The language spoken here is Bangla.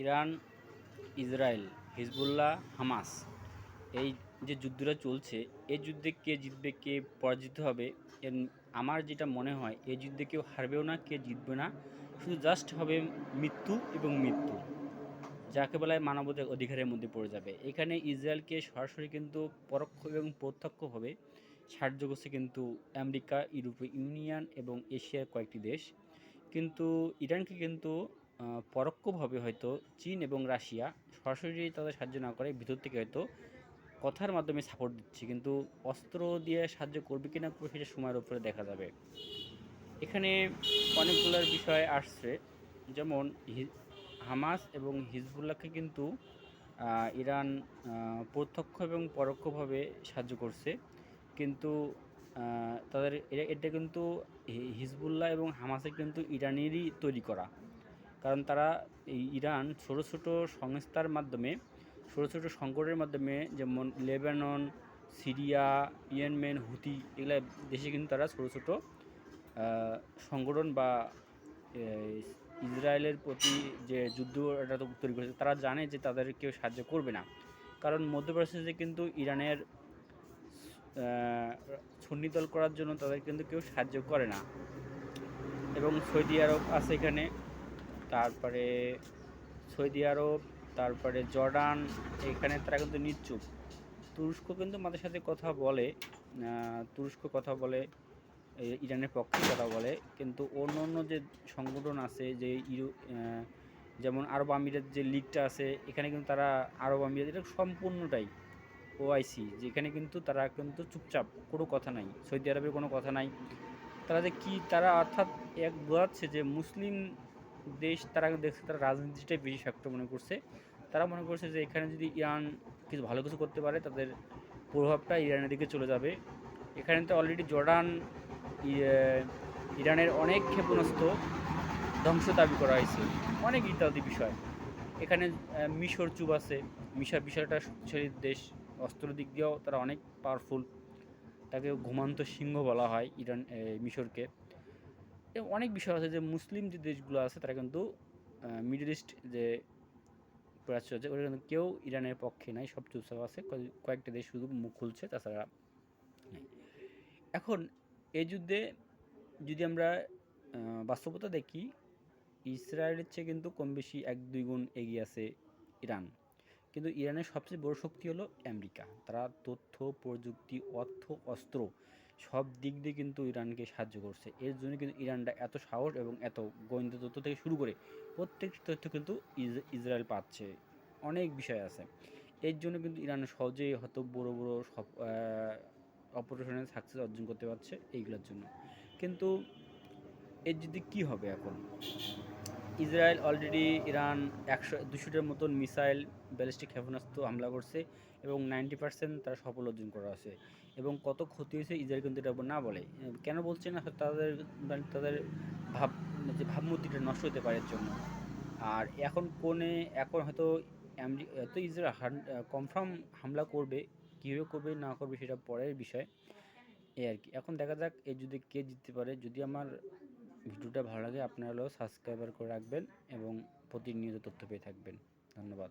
Iran, Israel, Hezbollah, Hamas. এই যে যুদ্ধটা চলছে এই যুদ্ধে কে জিতবে, কে পরাজিত হবে, এর আমার যেটা মনে হয় এই যুদ্ধে কেউ হারবেও না, কে জিতবে না, শুধু জাস্ট হবে মৃত্যু এবং মৃত্যু। যাকে বলা হয় মানবতার অধিকারের মধ্যে পড়ে যাবে। এখানে ইসরায়েলকে সরাসরি কিন্তু পরোক্ষ এবং প্রত্যক্ষভাবে সাহায্য করছে কিন্তু আমেরিকা, ইউরোপীয় ইউনিয়ন এবং এশিয়ার কয়েকটি দেশ। কিন্তু ইরানকে কিন্তু পরোক্ষভাবে হয়তো চীন এবং রাশিয়া সরাসরি তাদের সাহায্য না করে ভিতর থেকে হয়তো কথার মাধ্যমে সাপোর্ট দিচ্ছে, কিন্তু অস্ত্র দিয়ে সাহায্য করবে কিনা করবে সেটা সময়ের উপরে দেখা যাবে। এখানে অনেকগুলোর বিষয় আসছে, যেমন হামাস এবং হিজবুল্লাহকে কিন্তু ইরান প্রত্যক্ষ এবং পরোক্ষভাবে সাহায্য করছে, কিন্তু তাদের এটা- কিন্তু হিজবুল্লাহ এবং হামাসের কিন্তু ইরানেরই তৈরি করা। কারণ তারা এই ইরান ছোটো ছোটো সংস্থার মাধ্যমে, ছোটো ছোটো সংকটের মাধ্যমে যেমন লেবানন, সিরিয়া, ইয়েমেন, হুতি, এগুলা দেশে কিন্তু তারা ছোটো ছোটো সংগঠন বা ইসরায়েলের প্রতি যে যুদ্ধ এটা তৈরি করেছে, তারা জানে যে তাদের কেউ সাহায্য করবে না। কারণ মধ্যপ্রাচ্যে কিন্তু ইরানের ছন্নিদল করার জন্য তাদের কিন্তু কেউ সাহায্য করে না। এবং সৌদি আরব আছে এখানে তারপরে সৌদি আরব তারপরে জর্ডান এখানে তারা কিন্তু নিশ্চুপ তুরস্ক কিন্তু আমাদের সাথে কথা বলে তুরস্ক কথা বলে ইরানের পক্ষে কথা বলে কিন্তু অন্য অন্য যে সংগঠন আছে যে আহ, যেমন আরব আমিরাত যে লিগটা আছে এখানে কিন্তু তারা আরব আমিরাত এটা সম্পূর্ণটাই ওআইসি যেখানে কিন্তু তারা কিন্তু চুপচাপ কোনো কথা নাই সৌদি আরবের কোনো কথা নাই। তারা যে কী তারা অর্থাৎ এক বোঝাচ্ছে যে মুসলিম দেশ, তারা দেখছে তারা রাজনীতিটাই বেশি ফ্যাক্টর মনে করছে। তারা মনে করছে যে এখানে যদি ইরান কিছু ভালো কিছু করতে পারে, তাদের প্রভাবটা ইরানের দিকে চলে যাবে। এখানে তো অলরেডি জর্ডান ইরানের অনেক ক্ষেপণাস্ত্র ধ্বংস দাবি করা হয়েছে। অনেক ইত্যাদি বিষয়। এখানে মিশর চুপ আছে। মিশর বিষয়টা শক্তিশালী দেশ, অস্ত্র দিক দিয়েও তারা অনেক পাওয়ারফুল তাকে ঘুমান্ত সিংহ বলা হয় ইরান মিশরকে। অনেক বিষয় আছে যে মুসলিম যে দেশগুলো আছে, তারা কিন্তু মিডল ইস্ট যে প্রাচ্য আছে ওটা কিন্তু কেউ ইরানের পক্ষে নাই, সব চুপচাপ আছে কয়েকটা দেশ শুধু মুখ খুলছে, তাছাড়া এখন এই যুদ্ধে যদি আমরা বাস্তবতা দেখি, ইসরায়েলের চেয়ে কিন্তু কম বেশি এক দুই গুণ এগিয়ে আছে ইরান। কিন্তু ইরানের সবচেয়ে বড় শক্তি হলো আমেরিকা। তারা তথ্য, প্রযুক্তি, অর্থ, অস্ত্র সব দিক দিয়ে কিন্তু ইরানকে সাহায্য করছে। এর জন্য কিন্তু ইরানটা এত সাহস এবং এত গোয়েন্দা তথ্য থেকে শুরু করে প্রত্যেকটি তথ্য কিন্তু ইস- ইসরায়েল পাচ্ছে। অনেক বিষয় আছে। এর জন্য কিন্তু ইরান সহজেই হয়তো বড় বড় সব অপারেশনে সাকসেস অর্জন করতে পারছে এইগুলোর জন্য। কিন্তু এর যদি কী হবে এখন? ইসরায়েল অলরেডি ইরান একশো, দুশোটার মতন মিসাইল ব্যালিস্টিক ক্ষেপণাস্ত্র হামলা করছে এবং নাইনটি পার্সেন্ট তারা সফল অর্জন করা আছে। এবং কত ক্ষতি হয়েছে ইসরায়েল কিন্তু এটা না বলে। কেন বলছে না হয়তো তাদের মানে তাদের ভাব, যে ভাবমূর্তিটা নষ্ট হতে পারে জন্য। আর এখন কোনে, এখন হয়তো আমেরি- তো ইসরায়েল কনফার্ম হামলা করবে, কীভাবে করবে, না করবে সেটা পরের বিষয়। এই আর কি। এখন দেখা যাক এই যদি কে জিততে পারে। যদি আমার ভিডিওটা ভালো লাগে আপনারাও সাবস্ক্রাইবার করে রাখবেন এবং প্রতিনিয়ত তথ্য পেয়ে থাকবেন। ধন্যবাদ।